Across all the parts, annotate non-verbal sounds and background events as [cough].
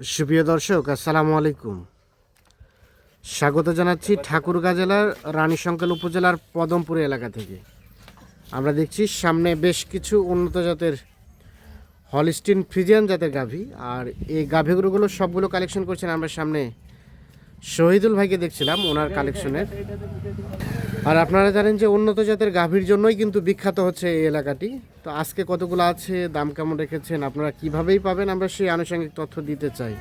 সুপ্রিয় দর্শক, আসসালামু আলাইকুম। স্বাগত জানাচ্ছি ঠাকুরগাঁ জেলার রানীশঙ্কেল উপজেলার পদমপুর এলাকা থেকে। আমরা দেখছি সামনে বেশ কিছু উন্নত জাতের হলিস্টিন ফ্রিজিয়ান জাতের গাভী, আর এই গাভীগুলোগুলো সবগুলো কালেকশন করছেন আমরা সামনে শহীদুল ভাইকে দেখছিলাম, ওনার কালেকশনের আর আপনারা জানেন যে উন্নত জাতের গাভীর জন্যই কিন্তু বিখ্যাত হচ্ছে এই এলাকাটি। তো আজকে কতগুলো আছে দাম কেমন রেখেছেন আপনারা কিভাবেই পাবেন আমরা সেই আনুষঙ্গিক তথ্য দিতে চাই।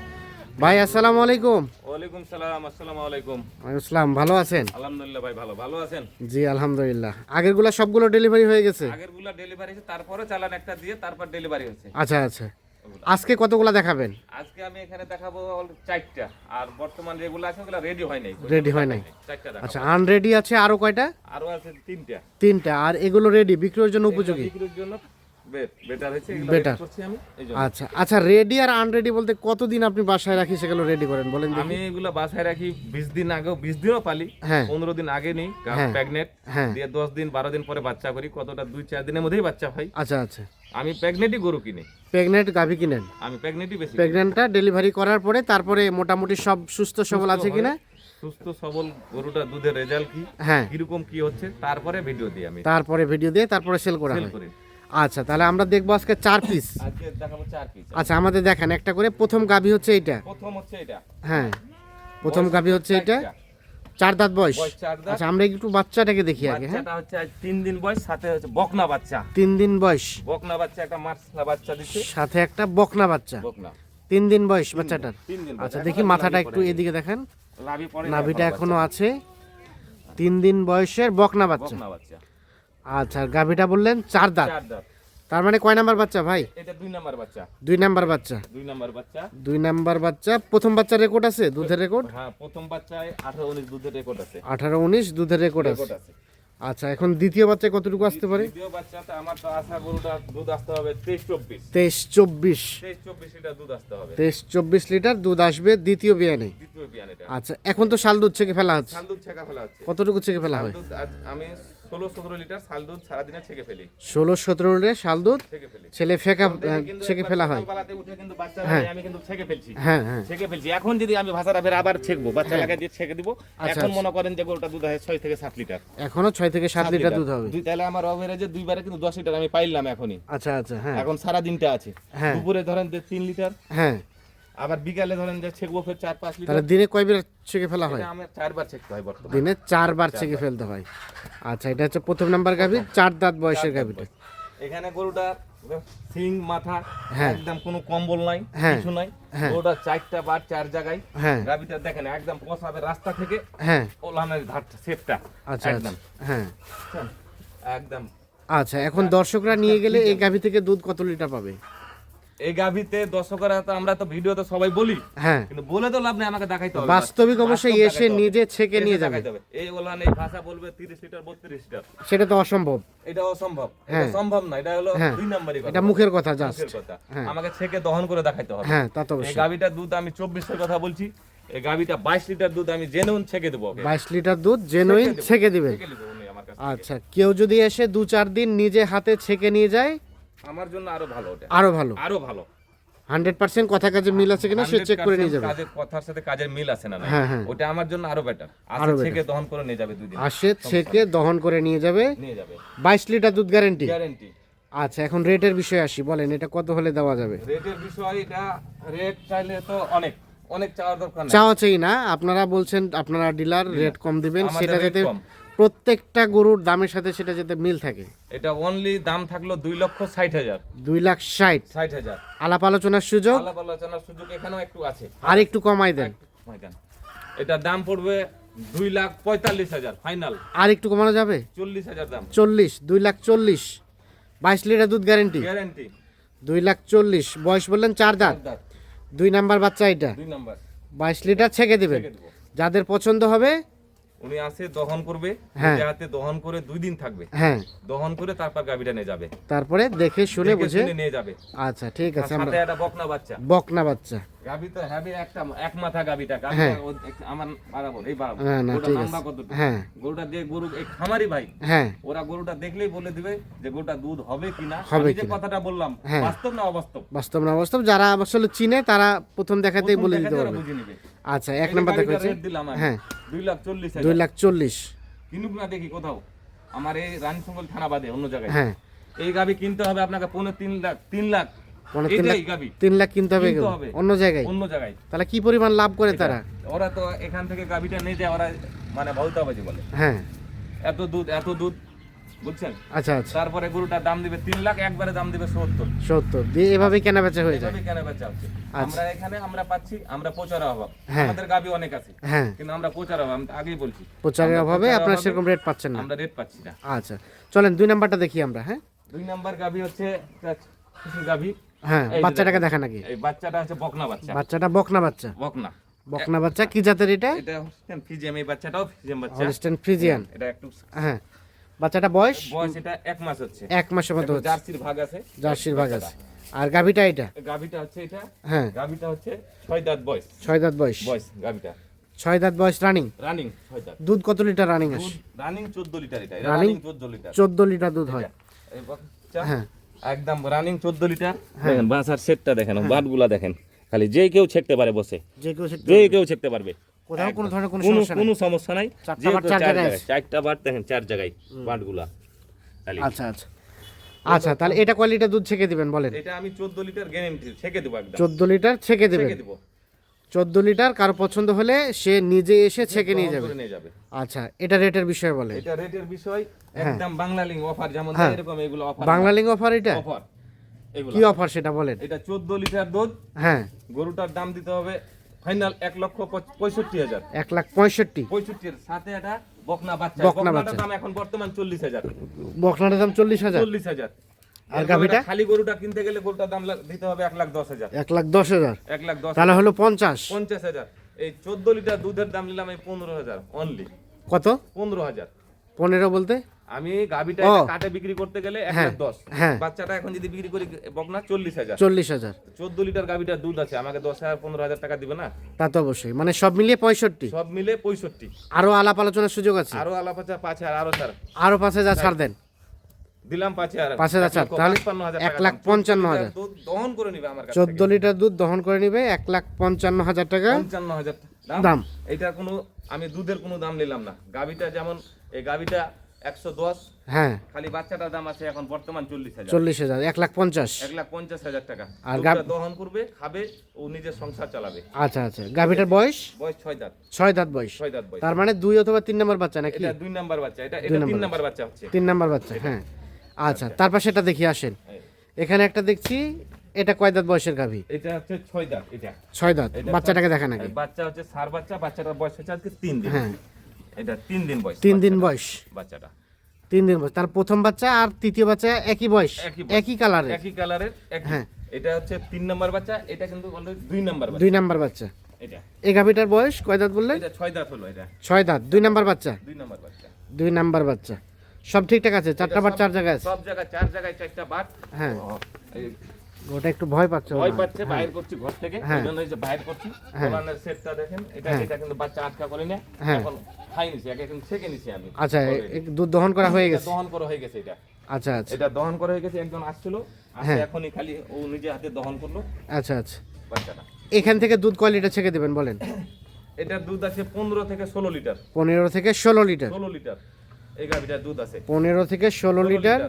ভাই আসসালামু আলাইকুম। ওয়ালাইকুম সালাম আসসালামু আলাইকুম। আসসালাম ভালো আছেন? আলহামদুলিল্লাহ ভাই ভালো। ভালো আছেন? জি আলহামদুলিল্লাহ। আগেরগুলো সবগুলো ডেলিভারি হয়ে গেছে? আগেরগুলা ডেলিভারি হয়েছে তারপরে চালান একটা দিয়ে তারপর ডেলিভারি হয়েছে। আচ্ছা আচ্ছা। আজকে কতগুলা দেখাবেন? আজকে আমি এখানে দেখাবো চারটা। আর বর্তমান যেগুলো আছে ওগুলো রেডি হয় নাই। রেডি হয় নাই? আচ্ছা আনরেডি আছে আরও কয়টা? আরও আছে তিনটা। তিনটা। আর এগুলো রেডি বিক্রির জন্য উপযোগী? বিক্রির জন্য বেটার আচ্ছা আচ্ছা রেডি আর আনরেডি বলতে কতদিন আপনি বাসায় রাখি সেগুলো রেডি করেন বলেন আমি এগুলো বাসায় রাখি বিশ দিন আগেও বিশ দিনও পালি হ্যাঁ। পনেরো দিন আগে নিই হ্যাঁ। প্রেগনেন্ট হ্যাঁ। দিয়ে দশ দিন বারো দিন পরে বাচ্চা করি কতটা দুই চার দিনের মধ্যেই বাচ্চা হয়। আচ্ছা আচ্ছা। আমি প্রেগনেন্টই গরু কিনি। প্রেগনেন্ট গাভী কিনেন? আমি প্রেগনেন্টই বেশি। প্রেগনেন্টটা ডেলিভারি করার পরে তারপরে মোটামুটি সব সুস্থ সবল আছে কিনা? সুস্থ সবল গরুটা দুধের রেজাল্ট কি? হ্যাঁ। কীরকম কি হচ্ছে? তারপরে ভিডিও দিই আমি। তারপরে ভিডিও দিয়ে তারপরে সেল হয়। করি। আচ্ছা তাহলে আমরা দেখব আজকে চার পিস আজকে দেখাবো চার পিস আচ্ছা আমাদের দেখেন একটা করে প্রথম গাভী হচ্ছে এইটা। প্রথম হচ্ছে এটা হ্যাঁ প্রথম গাভী হচ্ছে এটা চার দাঁত বয়স। আচ্ছা আমরা একটু বাচ্চাটাকে দেখি আগে হ্যাঁ। বাচ্চাটা হচ্ছে তিন দিন বয়স সাথে হচ্ছে বকনা বাচ্চা। তিন দিন বয়স। বকনা বাচ্চা একটা বাচ্চা দিচ্ছে। সাথে একটা বকনা বাচ্চা। বকনা। তিন দিন বয়স বাচ্চাটার। আচ্ছা দেখি মাথাটা একটু এদিকে দেখেন। নাভিটা এখনও আছে। তিন দিন বয়সের বকনা বাচ্চা। বকনা বাচ্চা। আচ্ছা গাভীটা বললেন চার দাঁত। চার দাঁত। তার মানে কয় নাম্বার বাচ্চা ভাই? এটা দুই নাম্বার বাচ্চা। দুই নাম্বার বাচ্চা। দুই নাম্বার বাচ্চা। দুই নাম্বার বাচ্চা প্রথম বাচ্চার রেকর্ড আছে? দুধের রেকর্ড হ্যাঁ প্রথম বাচ্চায় আঠারো উনিশ দুধের রেকর্ড আছে। আঠারো উনিশ দুধের রেকর্ড আছে। আচ্ছা এখন দ্বিতীয় বাচ্চা কতটুকু আসতে পারে? দ্বিতীয় বাচ্চাতে আমার তো আশা গরুটা দুধ আসতে হবে তেইশ চব্বিশ। তেইশ চব্বিশ। তেইশ চব্বিশ লিটার দুধ আসতে হবে। তেইশ চব্বিশ লিটার দুধ আসবে দ্বিতীয় বিয়ানে। দ্বিতীয় বিয়ান আচ্ছা এখন তো শাল দুধ ছেঁকে ফেলা হচ্ছে। শাল দুধ ছেঁকা ফেলা হচ্ছে। কতটুকু ছেঁকে ফেলা হয়? আমি ষোলো সতেরো লিটার শাল দুধ সারাদিনে ছেঁকে ফেলি। ষোলো সতেরো লিটার শাল দুধ ছেলে ফেঁকা ছেঁকে ফেলা হয়। উঠে কিন্তু বাচ্চা হ্যাঁ। আমি কিন্তু ছেঁকে ফেলছি। হ্যাঁ হ্যাঁ। ছেঁকে ফেলছি। এখন যদি আমি ভাষাটা ফের আবার ছেঁকবো বাচ্চা লাগাই দিয়ে ছেঁকে দিব আচ্ছা, এখন আচ্ছা। মনে করেন যে গরুটা দুধ হয় ছয় থেকে সাত লিটার। এখনও ছয় থেকে সাত লিটার দুধ হবে। দুই তাহলে আমার অভারেজে দুইবারে কিন্তু দশ লিটার আমি পাইলাম এখনই। আচ্ছা আচ্ছা হ্যাঁ। এখন সারা দিনটা আছে। হ্যাঁ। দুপুরে ধরেন যে তিন লিটার। হ্যাঁ। আবার বিকালে ধরেন যে ছেঁকবো ফের চার পাঁচ লিটার। তাহলে দিনে কয়বার ছেঁকে ফেলা হয়? আমার চারবার ছেঁকতে হয় বর্তমানে। দিনে চারবার ছেঁকে ফেলতে হয়। আচ্ছা এটা হচ্ছে প্রথম নাম্বার গাভী চার দাঁত বয়সের গাভীটা। এখানে গরুটা সিং মাথা হ্যাঁ। একদম কোনো কম্বল নাই হ্যাঁ। কিছু নাই। হ্যাঁ। গরুটা চারটা বার চার জায়গায়। হ্যাঁ। গাবিটা দেখেন একদম পসাবে রাস্তা থেকে। হ্যাঁ। ওলানের ধারটা সেপটা আচ্ছা একদম। আচ্ছা। হ্যাঁ। একদম। আচ্ছা এখন দর্শকরা নিয়ে গেলে এই গাভী থেকে দুধ কত লিটার পাবে? এই গাভিতে দর্শকরা তো আমরা তো ভিডিওতে সবাই বলি হ্যাঁ। কিন্তু বলে তো লাভ নেই আমাকে দেখাইতে হবে। বাস্তবিক অবশ্যই এসে নিজে ছেকে নিয়ে যাবে। এই ওলান এই ভাষা বলবে 30 লিটার 32 লিটার। সেটা তো অসম্ভব। এটা অসম্ভব। এটা হ্যাঁ। সম্ভব না এটা হলো হ্যাঁ। দুই নম্বরই কথা। এটা মুখের কথা জাস্ট কথা। হ্যাঁ। আমাকে ছেকে দহন করে দেখাইতে হবে। হ্যাঁ তা তো এই অবশ্যই। গাভিটার দুধ আমি চব্বিশের কথা বলছি। এই গাভিটা বাইশ লিটার দুধ আমি জেনুন ছেকে দেবো ওকে। বাইশ লিটার দুধ জেনুইন। ছেকে দিবেন। আচ্ছা কেউ যদি এসে দু চার দিন নিজে হাতে ছেকে নিয়ে যায় আমার জন্য আরও ভালো ওটা। আরও ভালো? আরও ভালো। হান্ড্রেড পার্সেন্ট কথা কাজে মিল আছে কিনা? সে চেক করে নিয়ে যাবে। কাজের কথার সাথে কাজের মিল আছে না হ্যাঁ, হ্যাঁ। ওটা আমার জন্য আরও বেটার আরও। ছেকে দহন করে নিয়ে যাবে দুই দিন আসে ছেকে দহন করে নিয়ে যাবে। নিয়ে যাবে। বাইশ লিটার দুধ গ্যারেন্টি গ্যারেন্টি আচ্ছা এখন রেটের বিষয়ে আসি। বলেন এটা কত হলে দেওয়া যাবে? রেটের বিষয় এটা রেট চাইলে তো অনেক অনেক চাওয়ার দরকার চাওয়া চাই না। আপনারা বলছেন আপনারা ডিলার রেট কম দিবেন সেটা যাতে। প্রত্যেকটা গরুর দামের সাথে সেটা যাতে মিল থাকে। এটা অনলি দাম থাকল দুই লক্ষ ষাট হাজার। দুই লাখ ষাট। ষাট হাজার। আলাপ আলোচনার সুযোগ? আলাপ আলোচনার সুযোগ এখানেও একটু আছে। আর একটু কমাই দেন। এটার দাম পড়বে দুই লাখ পঁয়তাল্লিশ হাজার ফাইনাল আর একটু কমানো যাবে? চল্লিশ হাজার দাম। চল্লিশ দুই লাখ চল্লিশ। বাইশ লিটার দুধ গ্যারেন্টি গ্যারান্টি দুই লাখ চল্লিশ। বয়স বললেন চার দাঁত। দুই নাম্বার বাচ্চা এটা। দুই নাম্বার। বাইশ লিটার ছেঁকে দিবেন। ছেঁকে দেবো। যাদের পছন্দ হবে উনি আসে দহন করবে যাতে হাতে দহন করে দুই দিন থাকবে। হ্যাঁ। দহন করে তারপর গাবিটা নিয়ে যাবে। তারপরে দেখে শুনে বুঝে নিয়ে যাবে। আচ্ছা ঠিক আছে আমরা একটা বকনা বাচ্চা। বকনা বাচ্চা। গাবি তো হ্যাবি একটা এক মাথা গাবিটা গাবিটা হ্যাঁ। ও এক- আমার বাড়াবো এই বাড়াবো হ্যাঁ, না, ঠিক আছে। হ্যাঁ। গরুটা যে গরু এই খামারি ভাই। ওরা গরুটা দেখলেই বলে দিবে যে গরুটা দুধ হবে কিনা। আমি যে কথাটা বললাম। বাস্তব না অবাস্তব? বাস্তব না বাস্তব যারা আসলে চিনে তারা প্রথম দেখাতেই বলে দিতে পারবে। আচ্ছা এক নাম্বার দেখাচ্ছে। দিলাম হ্যাঁ। দুই লাখ চল্লিশ দুই লাখ চল্লিশ। কিনুক না দেখি কোথাও। আমার এই রানীশঙ্কল থানা বাদে অন্য জায়গায়। হ্যাঁ। এই গাবি কিনতে হবে আপনাকে পনেরো তিন লাখ তিন লাখ। পনেরো তিন লাখ কিনতে হবে। অন্য জায়গায়? অন্য জায়গায়। তাহলে কি পরিমাণ লাভ করে তারা? ওরা তো এখান থেকে গাবিটা নিয়ে যায় ওরা মানে বলে। হ্যাঁ। এত দুধ এত দুধ বুঝছেন? আচ্ছা আচ্ছা। তারপরে গরুটার দাম দিবে তিন লাখ একবারে দাম দিবে সত্তর। সত্তর। দিয়ে এভাবেই কেনা বেচা হয়ে যায়। এভাবে কেনা বেচা হচ্ছে আমরা এখানে আমরা পাচ্ছি আমরা প্রচার অভাব। হ্যাঁ। আমাদের গাবি অনেক আছে। হ্যাঁ। কিন্তু আমরা প্রচার অভাব আমি আগেই বলছি। প্রচারের অভাবে আপনার সেরকম রেট পাচ্ছেন না। আমরা রেট পাচ্ছি না। আচ্ছা। চলেন দুই নাম্বারটা দেখি আমরা হ্যাঁ? দুই নাম্বার গাবি হচ্ছে গাবি। হ্যাঁ বাচ্চাটাকে দেখেন। দেখা নাকি? এই বাচ্চাটা হচ্ছে বকনা বাচ্চা। বাচ্চাটা বকনা বাচ্চা। বকনা। বকনা বাচ্চা কি জাতের এটা? এটা হচ্ছে ফিজিয়াম এই বাচ্চাটাও ফিজিয়াম বাচ্চা। হলিস্টেন ফ্রিজিয়ান এটা একটু হ্যাঁ বাচ্চাটা বয়স? বয়স এটা এক মাস হচ্ছে। এক মাসের মতো হচ্ছে। জার্সির ভাগ আছে। জার্সির ভাগ আছে। আর গাভিটা এটা? গাবিটা হচ্ছে এটা। হ্যাঁ। গাবিটা হচ্ছে ছয় দাঁত বয়স। ছয় দাঁত বয়স। বয়স গাবিটা ছয় দাঁত বয়স রানিং? রানিং ছয় দাঁত। দুধ কত লিটার রানিং আসে রানিং চোদ্দ লিটার এটা। রানিং? চোদ্দ লিটার। চোদ্দ লিটার দুধ হয়। হ্যাঁ। একদম রানিং চোদ্দ লিটার দেখেন বাঁচার সেটটা দেখেন বাটগুলা দেখেন। খালি যে কেউ ছেকতে পারে বসে। যে কেউ ছেকতে যে কেউ ছেকতে পারবে। কোথাও কোনো ধরনের কোনো সমস্যা নেই। কোনো সমস্যা নাই। চারটা যে বাট চার জায়গায় চারটা বাট দেখেন চার জায়গায় বাটগুলা খালি। আচ্ছা আচ্ছা। আচ্ছা তাহলে এটা কয় লিটার দুধ ছেকে দিবেন বলেন। এটা আমি চোদ্দ লিটার গ্যারেন্টি ছেকে দেবো একদম। চোদ্দ লিটার ছেঁকে দিবেন। ছেকে দেবো। চোদ্দ লিটার কারও পছন্দ হলে সে নিজে এসে ছেঁকে নিয়ে যাবে। আচ্ছা এটা রেটের বিষয়ে বলে। এটা রেটের বিষয় হ্যাঁ। একদম বাংলা লিঙ্ক অফার যেমন দেয় এরকম এগুলো অফার বাংলা লিঙ্ক অফার এটা? অফার কি অফার সেটা বলেন? এটা চোদ্দ লিটার দুধ। হ্যাঁ। গরুটার দাম দিতে হবে ফাইনাল এক লক্ষ পঁচ- পঁয়ষট্টি হাজার। এক লাখ পঁয়ষট্টি। পঁয়ষট্টির সাথে একটা বকনা বাচ্চা। বকনা বাচ্চা। দাম এখন বর্তমান চল্লিশ হাজার। বকনাটার দাম চল্লিশ হাজার? চল্লিশ হাজার। আর গাভীটা? খালি গরুটা কিনতে গেলে গরুটার দাম দিতে হবে এক লাখ দশ হাজার। এক লাখ দশ হাজার? এক লাখ দশ তাহলে হলো পঞ্চাশ। পঞ্চাশ হাজার। এই চোদ্দ লিটার দুধের দাম নিলাম এই পনেরো হাজার অনলি কত? পনেরো হাজার। পনেরো বলতে? আমি গাভিটা কাটে বিক্রি করতে গেলে এক হ্যাঁ, লাখ দশ। হ্যাঁ। বাচ্চাটা এখন যদি বিক্রি করি বকনা চল্লিশ হাজার। চল্লিশ হাজার। চোদ্দ লিটার গাভিটার দুধ আছে আমাকে দশ হাজার পনেরো হাজার টাকা দিবে না? তা তো অবশ্যই। মানে সব মিলিয়ে পঁয়ষট্টি। সব মিলে পঁয়ষট্টি। আরও আলাপ আলোচনার সুযোগ আছে? আরও আলাপ আছে পাঁচ হাজার আরও স্যার। আরও পাঁচ হাজার ছাড় দেন। দিলাম পাঁচ হাজার। পাঁচ হাজার এক তাহলে এক লাখ পঞ্চান্ন হাজার। দহন করে নিবে আমার চোদ্দ লিটার দুধ দহন করে নিবে এক লাখ পঞ্চান্ন হাজার টাকা। পঞ্চান্ন হাজার দাম? এটা কোনো আমি দুধের কোনো দাম নিলাম না। গাভিটা যেমন এই গাভিটা একশো দশ। হ্যাঁ। খালি বাচ্চাটার দাম আছে এখন বর্তমান চল্লিশ হাজার। চল্লিশ হাজার এক লাখ পঞ্চাশ। এক লাখ পঞ্চাশ হাজার টাকা। আর গাভ- দহন করবে খাবে ও নিজের সংসার চালাবে। আচ্ছা আচ্ছা। গাভিটার বয়স? বয়স ছয় দাঁত। ছয় দাঁত বয়স। ছয় দাঁত বয়স। তার মানে দুই অথবা তিন নম্বর বাচ্চা নাকি? দুই নাম্বার বাচ্চা। এটা এটা তিন নাম্বার বাচ্চা হচ্ছে। তিন নাম্বার বাচ্চা হ্যাঁ। আচ্ছা তারপর সেটা দেখি আসেন। এখানে একটা দেখছি এটা কয় দাঁত বয়সের গাভী? এটা হচ্ছে ছয় দাঁত এটা। ছয় দাঁত বাচ্চাটাকে দেখা আগে। বাচ্চা হচ্ছে সার বাচ্চা বাচ্চাটার বয়স হচ্ছে আজকে তিন দিন। হ্যাঁ। এটা তিন দিন বয়স তিন দিন বয়স। বাচ্চাটা। তিন দিন বয়স। তার প্রথম বাচ্চা আর তৃতীয় বাচ্চা একই বয়স? একই একই কালারের? একই কালারের হ্যাঁ। এটা হচ্ছে তিন নাম্বার বাচ্চা এটা কিন্তু দুই নাম্বার বাচ্চা। দুই নাম্বার বাচ্চা। এটা। এই গাভীটার বয়স কয় দাঁত বললেন? এটা ছয় দাঁত হলো এটা। ছয় দাঁত দুই নাম্বার বাচ্চা? দুই নাম্বার বাচ্চা। দুই নাম্বার বাচ্চা। সব ঠিকঠাক আছে? চারটা বার চার জায়গায় আছে? সব জায়গায় চার জায়গায় চারটা বাট হ্যাঁ। ওটা একটু ভয় পাচ্ছে ভয় পাচ্ছে বাইরে করছি ঘর থেকে। হ্যাঁ। এই জন্য যে বাইরে করছি। হ্যাঁ। কোরআনের সেটটা দেখেন এটা হ্যাঁ। এটা কিন্তু বাচ্চা আটকা করে না হ্যাঁ। এখন খাই নিছি আগে এখন ছেকে নিছি আমি। আচ্ছা। দুধ দহন করা হয়ে গেছে। দহন করা হয়ে গেছে এটা। আচ্ছা আচ্ছা। এটা দহন করা হয়ে গেছে একজন আসছিল। আসে হ্যাঁ। এখনই খালি ও নিজে হাতে দহন করল। আচ্ছা আচ্ছা। বাচ্চাটা। এখান থেকে দুধ কয় লিটার ছেঁকে দেবেন বলেন? [coughs] এটার দুধ আছে পনেরো থেকে ষোলো লিটার। পনেরো থেকে ষোলো লিটার। ষোলো লিটার। এই গাভিটার দুধ আছে। পনেরো থেকে ষোলো লিটার।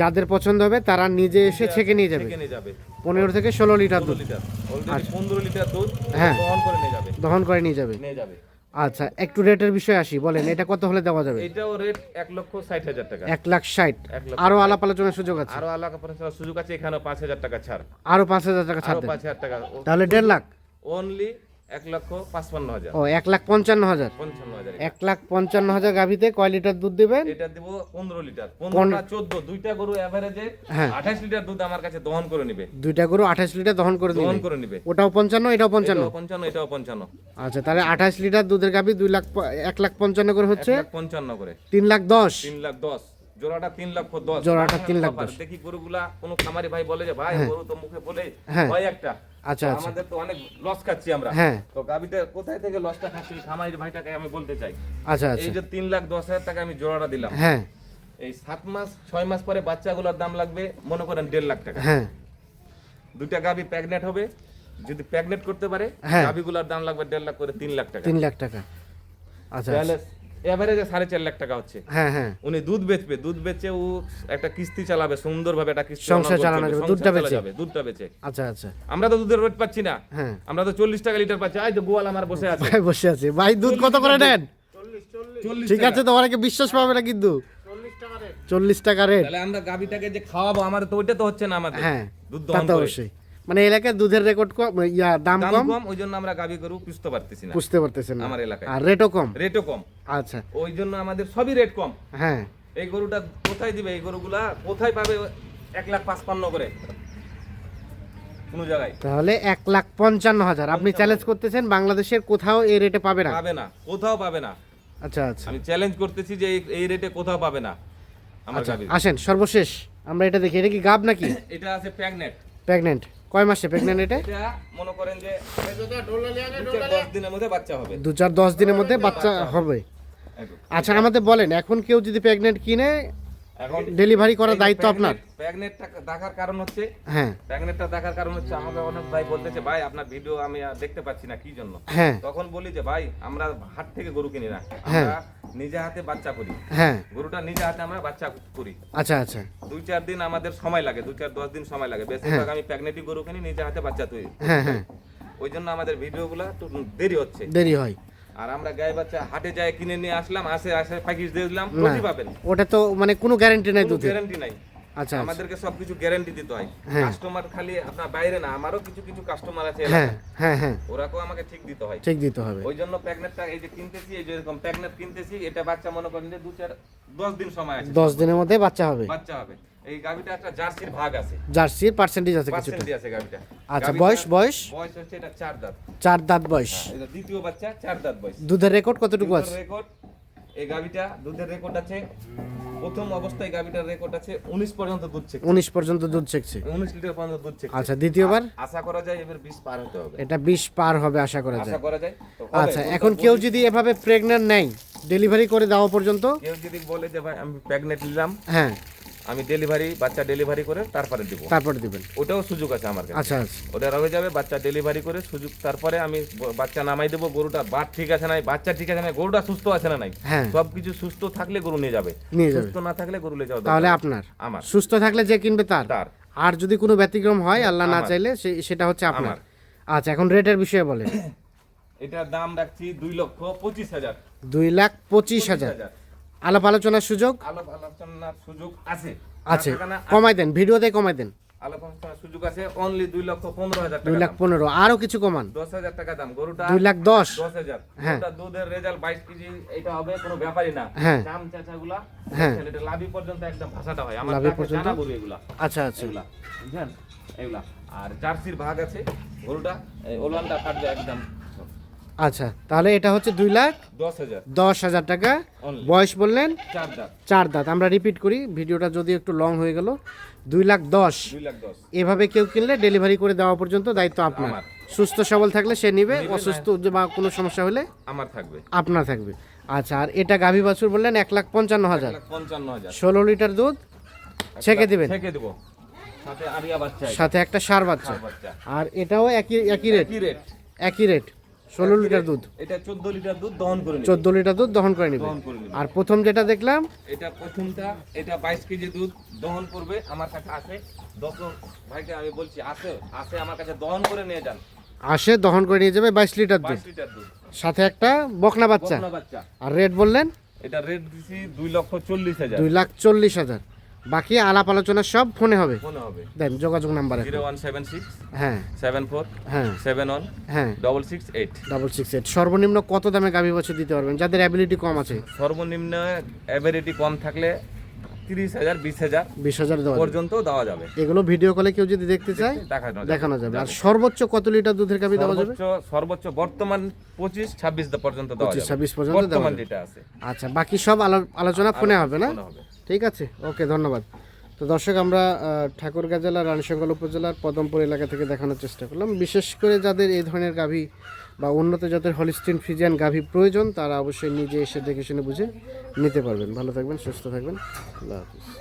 যাদের পছন্দ হবে তারা নিজে এসে ছেঁকে নিয়ে যাবে। নিয়ে যাবে। পনেরো থেকে ষোলো লিটার দুধ। লিটার। অলরেডি পনেরো লিটার দুধ হ্যাঁ। দহন করে নিয়ে যাবে। দহন করে নিয়ে যাবে। নিয়ে যাবে। আচ্ছা একটু রেটের বিষয়ে আসি বলেন এটা কত হলে দেওয়া যাবে? এটাও রেট এক লক্ষ ষাট হাজার টাকা। এক লাখ ষাট। আরও আলাপ আলোচনার সুযোগ আছে। আরও আলাদা পরিষেবার সুযোগ আছে এখানে পাঁচ হাজার টাকা ছাড়। আরও পাঁচ হাজার টাকা ছাড় পাঁচ হাজার টাকা। তাহলে দেড় লাখ। অনলি এক লক্ষ পাঁচপান্ন হাজার। ও এক লাখ পঞ্চান্ন হাজার। পঞ্চান্ন এক লাখ পঞ্চান্ন হাজার গাভিতে কয় লিটার দুধ দেবেন? এটা দিব পনেরো লিটার। পনেরোটা চোদ্দ দুইটা গরু অ্যাভারেজে হ্যাঁ। আঠাশ লিটার দুধ আমার কাছে দহন করে নিবে। দুইটা গরু আঠাশ লিটার দহন করে দহন করে নিবে। ওটাও পঞ্চান্ন এটাও পঞ্চান্ন? পঞ্চান্ন এটাও পঞ্চান্ন। আচ্ছা তাহলে আঠাশ লিটার দুধের গাভি দুই লাখ এক লাখ পঞ্চান্ন করে হচ্ছে? পঞ্চান্ন করে। তিন লাখ দশ? তিন লাখ দশ। জোড়াটা তিন লক্ষ দশ। জোড়াটা তিন লাখ। দেখি গরুগুলা কোন খামারি ভাই বলে যে ভাই গরু তো মুখে বলে হ্যাঁ। হয় একটা। আচ্ছা আচ্ছা। আমাদের তো অনেক লস খাচ্ছি আমরা। হ্যাঁ। তো গাবিটা কোথায় থেকে লসটা খাচ্ছি খামারি ভাইটাকে আমি বলতে চাই। আচ্ছা এই আচ্ছা যে তিন লাখ দশ হাজার টাকা আমি জোড়াটা দিলাম। হ্যাঁ। এই সাত মাস ছয় মাস পরে বাচ্চাগুলোর দাম লাগবে মনে করেন দেড় লাখ টাকা। হ্যাঁ। দুইটা গাবি প্রেগনেট হবে। যদি প্রেগনেট করতে পারে হ্যাঁ। গাবিগুলোর দাম লাগবে দেড় লাখ করে তিন লাখ টাকা। তিন লাখ টাকা। আচ্ছা। তাহলে এভারেজে সাড়ে চার লাখ টাকা হচ্ছে। হ্যাঁ হ্যাঁ। উনি দুধ বেচবে দুধ বেচে ও একটা কিস্তি চালাবে সুন্দরভাবে একটা কিস্তি সংসার চালানো যাবে, দুধটা বেচে। দুধটা বেচে। আচ্ছা আচ্ছা। আমরা তো দুধের রেট পাচ্ছি না। হ্যাঁ। আমরা তো চল্লিশ টাকা লিটার পাচ্ছি। আই তো গোয়াল আমার বসে আছে। ভাই বসে আছে। ভাই দুধ কত করে নেন? ঠিক আছে তোমার কি বিশ্বাস পাবে না কিন্তু? চল্লিশ টাকা রেট। তাহলে আমরা গাবিটাকে যে খাওয়াবো আমার তো ওইটা তো হচ্ছে না আমাদের। হ্যাঁ দুধ তা তো অবশ্যই। মানে এলাকায় দুধের রেকর্ড কম ইয়া দাম কম? কম ওই জন্য আমরা গাবি গরু পুষতে পারতেছি না। বুঝতে পারতেছেন না। আমার এলাকায়। আর রেটও কম? রেটও কম। আচ্ছা। ওই জন্য আমাদের সবই রেট কম। হ্যাঁ। এই গরুটা কোথায় দিবে? এই গরুগুলা কোথায় পাবে? এক লাখ পাঁচপান্ন করে। কোন জায়গায়। তাহলে এক লাখ পঞ্চান্ন হাজার। আপনি চ্যালেঞ্জ করতেছেন বাংলাদেশের কোথাও এই রেটে পাবে না? পাবে না। কোথাও পাবে না। আচ্ছা আচ্ছা। আমি চ্যালেঞ্জ করতেছি যে এই- রেটে কোথাও পাবে না। আমার আচ্ছা আসেন সর্বশেষ। আমরা এটা দেখি। এটা কি গাব নাকি? [coughs] এটা আছে প্রেগনেট প্রেগনেন্ট কয় মাসে প্রেগনেন্ট এটা? মনে করেন যে দু চার দশ দিনের মধ্যে বাচ্চা হবে। দু চার দশ দিনের মধ্যে বাচ্চা হবে। আচ্ছা আমাদের বলেন এখন কেউ যদি প্রেগনেন্ট কিনে এখন ডেলিভারি করার দায়িত্ব আপনার? প্রেগনেটটা দেখার কারণ হচ্ছে হ্যাঁ। প্রেগনেটটা দেখার কারণ হচ্ছে আমাকে অনেক ভাই বলতেছে ভাই আপনার ভিডিও আমি আর দেখতে পাচ্ছি না কি জন্য? হ্যাঁ। তখন বলি যে ভাই আমরা হাট থেকে গরু কিনি না। হ্যাঁ। আমরা নিজে হাতে বাচ্চা করি। হ্যাঁ। গরুটা নিজে হাতে আমরা বাচ্চা করি। আচ্ছা আচ্ছা। দুই চার দিন আমাদের সময় লাগে দুই চার দশ দিন সময় লাগে। বেশিরভাগ আমি প্রেগনেন্টি গরু কিনি নিজে হাতে বাচ্চা তৈরি হ্যাঁ হ্যাঁ। ওই জন্য আমাদের ভিডিওগুলো একটু দেরি হচ্ছে। দেরি হয়। আর আমরা গায়ে বাচ্চা হাটে যায় কিনে নিয়ে আসলাম আসে আসে প্যাকেজ দিয়ে দিলাম পাবেন। ওটা তো মানে কোনো গ্যারান্টি নাই দুধের। গ্যারান্টি নাই। আচ্ছা আমাদেরকে সবকিছু গ্যারান্টি দিতে হয়। হ্যাঁ। কাস্টমার খালি আপনার বাইরে না আমারও কিছু কিছু কাস্টমার আছে হ্যাঁ হ্যাঁ হ্যাঁ। ওরাকেও আমাকে ঠিক দিতে হয়। ঠিক দিতে হবে। ওই জন্য প্যাগনেটটা এই যে কিনতেছি এই যে এরকম প্যাগনেট কিনতেছি এটা বাচ্চা মনে করেন যে দু চার দশ দিন সময় আছে। দশ দিনের মধ্যে বাচ্চা হবে। বাচ্চা হবে। এই গাভিটা একটা জার্সির ভাগ আছে। জার্সির পার্সেন্টেজ আছে কিছুটা। আছে গাভিটা আচ্ছা বয়স বয়স? বয়স হচ্ছে এটা চার দাঁত। চার দাঁত বয়স। এটা দ্বিতীয় বাচ্চা চার দাঁত বয়স। দুধের রেকর্ড কতটুকু আছে? রেকর্ড এই গাবিটা দুধের রেকর্ড আছে। প্রথম অবস্থায় গাবিটার রেকর্ড আছে উনিশ পর্যন্ত দুধ ছেক উনিশ পর্যন্ত দুধ ছেকছে। উনিশ লিটার পর্যন্ত দুধ ছেক আচ্ছা দ্বিতীয়বার? আশা করা যায় এবার বিশ পার হতে হবে। এটা বিশ পার হবে আশা করা আশা যায়। করা যায় আচ্ছা এখন কেউ যদি এভাবে প্রেগনেন্ট নেয় ডেলিভারি করে দেওয়া পর্যন্ত? কেউ যদি বলে যে ভাই আমি প্রেগনেন্ট নিলাম। হ্যাঁ। আমি ডেলিভারি বাচ্চা ডেলিভারি করে তারপরে দিব। তারপরে দিবেন। ওটাও সুযোগ আছে আমার কাছে। আচ্ছা আচ্ছা। ওটা রয়ে যাবে বাচ্চা ডেলিভারি করে সুযোগ তারপরে আমি বাচ্চা নামাই দেবো গরুটা বাট ঠিক আছে নাই বাচ্চা ঠিক আছে নাই গরুটা সুস্থ আছে না নাই হ্যাঁ। সবকিছু সুস্থ থাকলে গরু নিয়ে যাবে। সুস্থ না থাকলে গরু নিয়ে দরকার তাহলে আপনার। আমার। সুস্থ থাকলে যে কিনবে তার। তার। আর যদি কোনো ব্যতিক্রম হয় আল্লাহ না চাইলে সেটা হচ্ছে আপনার। আচ্ছা এখন রেটের বিষয়ে বলেন। এটার দাম রাখছি দুই লক্ষ পঁচিশ হাজার। দুই লাখ পঁচিশ হাজার। আলাপ আলোচনার সুযোগ? আলাপ আলোচনার সুযোগ আছে। আছে। কমাই দেন ভিডিওতে কমাই দেন। আলাপ আলোচনার সুযোগ আছে অনলি দুই লক্ষ পনেরো হাজার দুই লাখ পনেরো আরও কিছু কমান। দশ হাজার টাকা দাম গরুটা দুই লাখ দশ। দশ হাজার। হ্যাঁ। দুধের রেজাল্ট বাইশ কেজি এটা হবে কোনো ব্যাপারই না। হ্যাঁ। দাম চাচাগুলা হ্যাঁ। এটা লাভি পর্যন্ত একদম ভাষাটা হয়। আমার লাভি পর্যন্ত? জানা গরু এগুলা। আচ্ছা আচ্ছা। এগুলা বুঝছেন? এগুলা। আর জার্সির ভাগ আছে গরুটা ওলানটা কাটবে একদম আচ্ছা তাহলে এটা হচ্ছে দুই লাখ দশ হাজার। টাকা। বয়স বললেন? চার দাঁত। আমরা রিপিট করি ভিডিওটা যদি একটু লং হয়ে গেল দুই লাখ দশ। এভাবে কেউ কিনলে ডেলিভারি করে দেওয়া পর্যন্ত দায়িত্ব আপনার। সুস্থ সবল থাকলে সে নিবে অসুস্থ বা কোনো সমস্যা হলে আমার থাকবে। আপনার থাকবে। আচ্ছা আর এটা গাভী বাছুর বললেন এক লাখ পঞ্চান্ন হাজার। ষোলো লিটার দুধ ছেঁকে দেবেন। ছেঁকে দেবো। সাথে একটা সার বাচ্চা। আর এটাও একই একই রেট একই রেট ষোলো লিটার দুধ। এটা চোদ্দ লিটার দুধ দহন করে চোদ্দ লিটার দুধ দহন করে নিবে। আর প্রথম যেটা দেখলাম? এটা প্রথমটা এটা বাইশ কেজি দুধ দহন করবে আমার কাছে আছে। দশ ভাইকে আমি বলছি আছে আছে আমার কাছে দহন করে নিয়ে যান। আসে দহন করে নিয়ে যাবে বাইশ লিটার দুধ। বাইশ লিটার দুধ। সাথে একটা বকনা বাচ্চা। আর রেট বললেন? এটা রেট দিছি দুই লক্ষ চল্লিশ হাজার। দুই লাখ চল্লিশ হাজার। বাকি আলাপ আলোচনা সব ফোনে হবে। মনে হবে। দেন যোগাযোগ number. Zero one seven six হ্যাঁ। সেভেন ফোর হ্যাঁ। সেভেন ওয়ান হ্যাঁ। Double six eight double six eight সর্বনিম্ন কত দামে গাভী বছর দিতে পারবেন? যাদের অ্যাবিলিটি কম আছে। সর্বনিম্ন অ্যাভারেটি কম থাকলে তিরিশ হাজার বিশ হাজার বিশ হাজার পর্যন্ত দেওয়া যাবে। এগুলো ভিডিও কলে কেউ যদি দেখতে চায় দেখানো যাবে। আর সর্বোচ্চ কত লিটার দুধের গাভী দেওয়া যাবে? সর্বোচ্চ সর্বোচ্চ বর্তমান পঁচিশ ছাব্বিশ পর্যন্ত দেওয়া যাবে। ছাব্বিশ পর্যন্ত বর্তমান যেটা আছে। আচ্ছা বাকি সব আলো- আলোচনা ফোনে হবে না? হবে। ঠিক আছে? ওকে, ধন্যবাদ। তো দর্শক, আমরা ঠাকুরগা জেলার রানীশঙ্কল উপজেলার পদমপুর এলাকা থেকে দেখানোর চেষ্টা করলাম। বিশেষ করে যাদের এই ধরনের গাভী বা উন্নত জাতের হলিস্টিন ফিজিয়ান গাভী প্রয়োজন, তারা অবশ্যই নিজে এসে দেখে শুনে বুঝে নিতে পারবেন। ভালো থাকবেন, সুস্থ থাকবেন। আল্লাহ হাফিজ।